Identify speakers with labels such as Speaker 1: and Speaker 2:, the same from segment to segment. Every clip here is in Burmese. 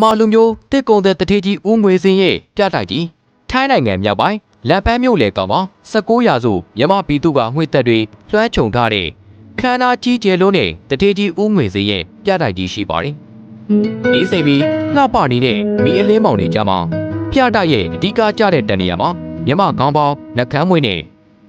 Speaker 1: မာလူမျိုးတစ်ကုံတဲ့တထေးကြီးဦးငွေစင်းရဲ့ပြတိုက်ကြီးထိုင်းနိုင်ငံမြောက်ပိုင်းလက်ပန်းမြို့လေကောင်မှာ19ရာစုမြမပြည်သူကငွေသက်တွေလွှမ်းခြုံထားတဲ့ခန္ဓာကြီးကျယ်လုံးနဲ့တထေးကြီးဦးငွေစင်းရဲ့ပြတိုက်ကြီးရှိပါတယ်။ဒီစိတ်ပြီးငှပနေတဲ့မိအလင်းမောင်တွေကြမှာပြတိုက်ရဲ့အဓိကကျတဲ့တန်နေရာမှာမြမခေါင်းပေါင်းနှကမ်းမွေးနဲ့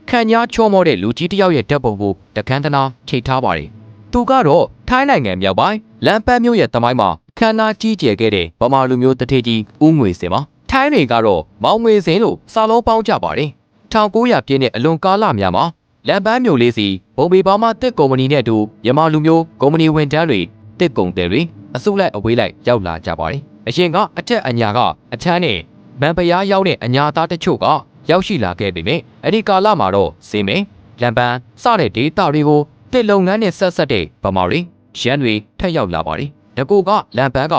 Speaker 1: ခံညာချောမောတဲ့လူကြီးတစ်ယောက်ရဲ့ဓာတ်ပုံကိုတခန်းတနာထိထားပါတယ်။သူကတော့ထိုင်းနိုင်ငံမြောက်ပိုင်းလမ်းပန်းမြို့ရဲ့တမိုင်းမှာ ခန္ဓာကြီးကျယ်ခဲ့တဲ့ဗမာလူမျိုးတထေကြီးဦးငွေစင်ပါထိုင်းတွေကတော့မောင်ငွေစင်လို့စာလုံးပေါင်းကြပါတယ်1900ပြည့်နှစ်အလွန်ကာလများမှာလမ်းပန်းမြို့လေးစီဘုံဘေဘာမတစ်ကုမ္ပဏီနဲ့အတူမြန်မာလူမျိုးကုမ္ပဏီဝန်ထမ်းတွေတစ်ကုံတယ်တွေအစုလိုက်အဝေးလိုက်ရောက်လာကြပါတယ်အရင်ကအထက်အညာကအထမ်းနဲ့မန်ပရားရောက်တဲ့အညာသားတချို့ကရောက်ရှိလာခဲ့ပေမယ့်အဲ့ဒီကာလမှာတော့စင်မင်းလမ်းပန်းစတဲ့ဒေတာတွေကိုတစ်လုပ်ငန်းနဲ့ဆက်ဆက်တဲ့ဗမာတွေရန်တွေထက်ရောက်လာပါတယ်။ တကူကလန်ပန်းက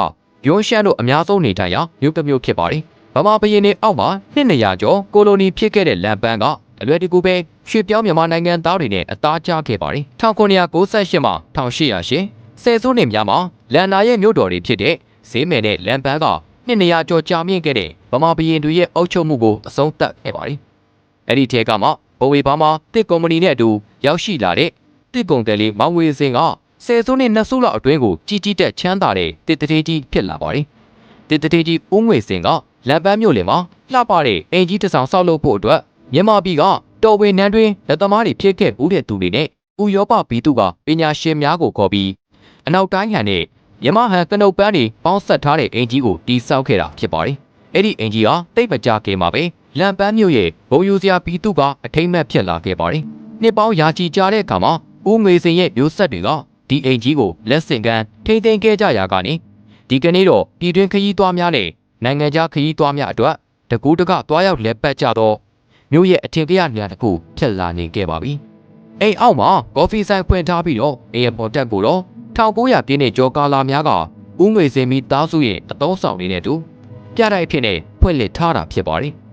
Speaker 1: ရွှန်းရှမ်းတို့အများဆုံးနေထိုင်ရာမြို့တစ်မြို့ဖြစ်ပါတယ်။ဗမာဘရင်တွေအောက်မှာနှစ်နေရာကျော်ကိုလိုနီဖြစ်ခဲ့တဲ့လန်ပန်းကအလွယ်တကူပဲရွှေပြောင်းမြန်မာနိုင်ငံသားတွေနဲ့အသားကျခဲ့ပါတယ်။1998မှာ1800ရှဆယ်စုနှစ်များမှာလန်နာရဲ့မြို့တော်တွေဖြစ်တဲ့ဈေးမယ်နဲ့လန်ပန်းကနှစ်နေရာကျော်ကြာမြင့်ခဲ့တဲ့ဗမာဘရင်တွေရဲ့အုပ်ချုပ်မှုကိုအဆုံးသတ်ခဲ့ပါတယ်။အဲ့ဒီထဲကမှဘဝေဘာမှာတစ်ကုမ္ပဏီနဲ့အတူရောက်ရှိလာတဲ့တစ်ကုံတယ်လေးမောင်ဝေစင်က ဆယ်စုနှစ်နှစ်စုလောက်အတွင်းကိုကြီးကြီးတက်ချမ်းသာတဲ့တစ်တထေးကြီးဖြစ်လာပါတယ်။တစ်တထေးကြီးဦးငွေစင်ကလက်ပန်းမြို့လင်မှာလှပတဲ့အင်ကြီးတစ်ဆောင်ဆောက်လုပ်ဖို့အတွက်မြန်မာပြည်ကတော်ဝင်နန်းတွင်လက်သမားတွေဖြစ်ခဲ့ဦးတဲ့သူတွေနဲ့ဥရောပပြည်သူကပညာရှင်များကိုခေါ်ပြီးအနောက်တိုင်းဟန်နဲ့မြန်မာဟန်ကနုတ်ပန်းတွေပေါင်းဆက်ထားတဲ့အင်ကြီးကိုတီးဆောက်ခဲ့တာဖြစ်ပါတယ်။အဲ့ဒီအင်ကြီးဟာတိတ်မကြခင်မှာပဲလန်ပန်းမြို့ရဲ့ဘုံယူစရာပြည်သူကအထိမ့်မဲ့ဖြစ်လာခဲ့ပါတယ်။နှစ်ပေါင်းရာချီကြာတဲ့အခါမှာဦးငွေစင်ရဲ့မျိုးဆက်တွေက ဒီအိမ်ကြီးကိုလက်ဆင့်ကမ်းထိမ့်သိမ်းခဲ့ကြရာကနေဒီကနေ့တော့ပြည်တွင်းခရီးသွားများနဲ့နိုင်ငံခြားခရီးသွားများအတွက်တကူးတကသွားရောက်လက်ပတ်ကြတော့မြို့ရဲ့အထင်ကရနေရာတစ်ခုဖြစ်လာနေခဲ့ပါပြီ။အိမ်အောက်မှာကော်ဖီဆိုင်ဖွင့်ထားပြီးတော့အေယာပေါ်တက်ကိုတော့1900ပြည့်နှစ်ကျော်ကာလာများကဦးငွေစင်မီသားစုရဲ့အတော်ဆောင်လေးနဲ့တူပြတိုက်ဖြစ်နေဖွင့်လှစ်ထားတာဖြစ်ပါတယ်။